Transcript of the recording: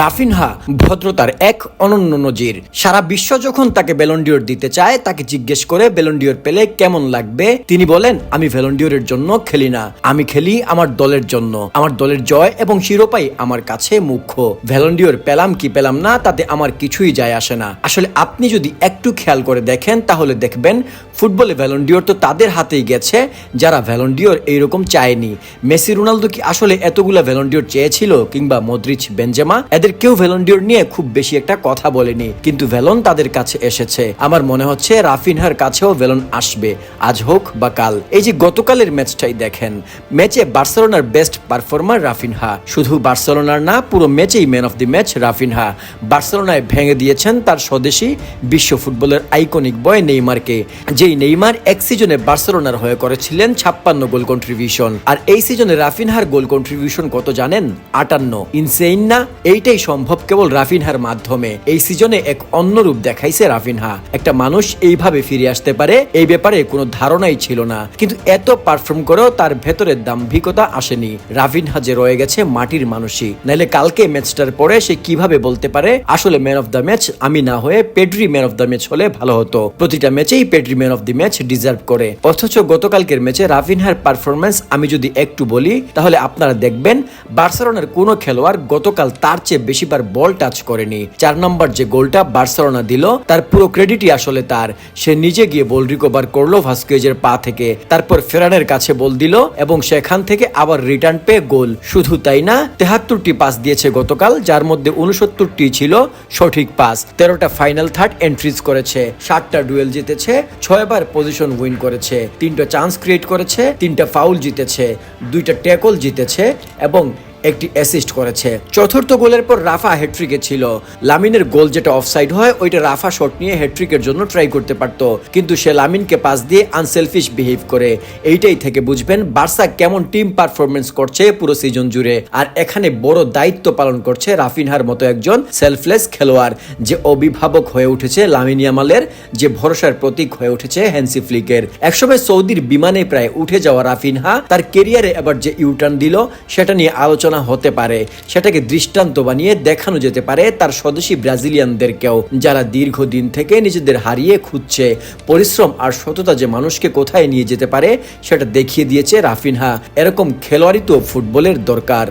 Raphinha ভদ্রতার এক অনন্য নজির। সারা বিশ্ব যখন তাকে বেলন্ডিওর দিতে চায়, তাকে জিজ্ঞেস করে বেলন্ডিওর পেলে কেমন লাগবে? তিনি বলেন, আমি ভ্যালন্ডিওরের জন্য খেলি না। আমি খেলি আমার দলের জন্য। আমার দলের জয় এবং শিরোপাই আমার কাছে মুখ্য। ভ্যালন্ডিওর পেলাম কি পেলাম না, তাতে আমার কিছুই যায় আসে না। আসলে আপনি যদি একটু খেয়াল করে দেখেন, তাহলে দেখবেন ফুটবলে ভ্যালন্ডিওর তো তাদের হাতেই গেছে, যারা ভ্যালন্ডিওর এইরকম চায়নি। মেসি, রোনালদো কি আসলে এতগুলা ভ্যালন্ডিওর চেয়েছিল? কিংবা মদ্রিচ বেঞ্জেমা এদের কেউ ভ্যালন্ডিওর নিয়ে খুব বেশি একটা কথা বলেনি, কিন্তু ভ্যালন তাদের কাছে এসেছে। আমার মনে হচ্ছে রাফিনহার কাছেও ভ্যালন আসবে, আজ হোক বা কাল। এই যে গতকালের ম্যাচটাই দেখেন, ম্যাচে বার্সেলোনার বেস্ট পারফর্মার রাফিনহা। শুধু বার্সেলোনার না, পুরো ম্যাচেই man of the match Raphinha. বার্সেলোনায় ভেঙে দিয়েছেন তার স্বদেশী বিশ্ব ফুটবলের আইকনিক বয় নেইমারকে, যেই নেইমার এক সিজনে বার্সেলোনার হয়ে করেছিলেন ছাপ্পান্ন গোল কন্ট্রিবিউশন আর এই সিজনে রাফিনহার গোল কন্ট্রিবিউশন কত জানেন? আটান্ন। ইনসেইন না? এইটাই সম্ভব কেবল রাফিনহার মাধ্যমে। এই সিজনে এক অন্য রূপ দেখাইছে রাফিনহা। একটা মানুষ এইভাবে ফিরে আসতে পারে, এই ব্যাপারে কোনো ধারণাই ছিল না। কিন্তু এত পারফর্ম করেও তার ভেতরে দাম্ভিকতা আসেনি। রাফিনহা যে রয়ে গেছে মাটির মানুষই। নাহলে কালকে ম্যাচটার পরে সে কীভাবে বলতে পারে, আসলে ম্যান অফ দ্য ম্যাচ, আমি না হয়ে Pedri man of the match হলে ভালো হতো। প্রতিটা ম্যাচেই Pedri man of the match deserve করে। অথচ গতকালকের ম্যাচে রাফিনহার পারফরমেন্স আমি যদি একটু বলি, তাহলে আপনারা দেখবেন, বার্সেলোনার কোনো খেলোয়াড় গতকাল তার চেয়ে বেশিবার বল টাচ করেনি। চার নম্বর যে গোলটা বার্সেলোনা দিল, তার পুরো ক্রেডিটই আসলে তার। সে নিজে গিয়ে বল রিকভার করল ভাস্কেজের পা থেকে। তারপর ফেরানের কাছে বল দিল এবং সেখান থেকে আবার রিটার্ন পেয়ে গোল। শুধু তাই না, তেহাত্তরটি পাস দিয়েছে গতকাল, যার মধ্যে উনসত্তরটি ছিল সঠিক পাস তেরোটা ফাইনাল থার্ড এন্ট্রিজ করেছে। সাতটা ডুয়েল জিতেছে, ছয়বার পজিশন উইন করেছে। তিনটা চান্স ক্রিয়েট করেছে, তিনটা ফাউল জিতেছে, দুইটা ট্যাকল জিতেছে এবং একটি অ্যাসিস্ট করেছে। চতুর্থ গোলের পর রাফা হ্যাট্রিকে ছিল। লামিনের গোল যেটা অফসাইড হয়, ওইটা রাফা শট নিয়ে হ্যাট্রিকের জন্য ট্রাই করতে পারতো। কিন্তু সে লামিনকে পাস দিয়ে আনসেলফিশ বিহেভ করে। এইটাই থেকে বুঝবেন বার্সা কেমন টিম পারফরমেন্স করছে পুরো সিজন জুড়ে। আর এখানে বড় দায়িত্ব পালন করছে রাফিনহার মতো একজন সেলফলেস খেলোয়াড়, যে অভিভাবক হয়ে উঠেছে লামিনিয়ামালের যে ভরসার প্রতীক হয়ে উঠেছে হ্যান্সি ফ্লিকের। একসময় সৌদির বিমানে প্রায় উঠে যাওয়া রাফিনহা তার কেরিয়ারে এবার যে ইউটার্ন দিল, সেটা নিয়ে আলোচনা হতে পারে। সেটাকে দৃষ্টান্ত বানিয়ে দেখানো যেতে পারে তার স্বদেশী ব্রাজিলিয়ানদেরকেও, যারা দীর্ঘদিন থেকে নিজেদের হারিয়ে খুঁজছে। পরিশ্রম আর সততা যে মানুষকে কোথায় নিয়ে যেতে পারে, সেটা দেখিয়ে দিয়েছে রাফিনহা। এরকম খেলোয়াড়ই তো ফুটবলের দরকার।